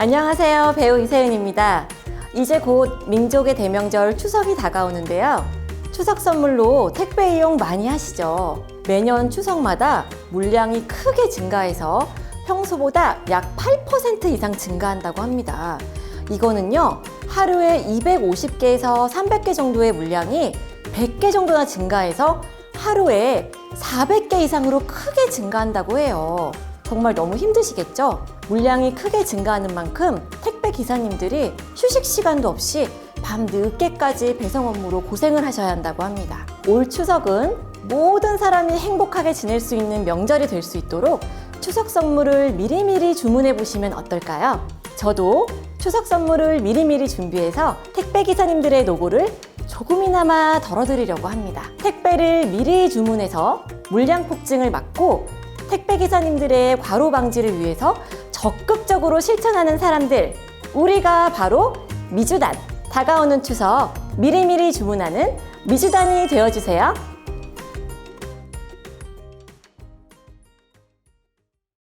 안녕하세요. 배우 이세은입니다. 이제 곧 민족의 대명절 추석이 다가오는데요. 추석 선물로 택배 이용 많이 하시죠. 매년 추석마다 물량이 크게 증가해서 평소보다 약 8% 이상 증가한다고 합니다. 이거는요, 하루에 250개에서 300개 정도의 물량이 100개 정도나 증가해서 하루에 400개 이상으로 크게 증가한다고 해요. 정말 너무 힘드시겠죠? 물량이 크게 증가하는 만큼 택배 기사님들이 휴식 시간도 없이 밤 늦게까지 배송 업무로 고생을 하셔야 한다고 합니다. 올 추석은 모든 사람이 행복하게 지낼 수 있는 명절이 될 수 있도록 추석 선물을 미리미리 주문해 보시면 어떨까요? 저도 추석 선물을 미리미리 준비해서 택배 기사님들의 노고를 조금이나마 덜어드리려고 합니다. 택배를 미리 주문해서 물량 폭증을 막고 택배 기사님들의 과로 방지를 위해서 적극적으로 실천하는 사람들, 우리가 바로 미주단. 다가오는 추석 미리미리 주문하는 미주단이 되어주세요.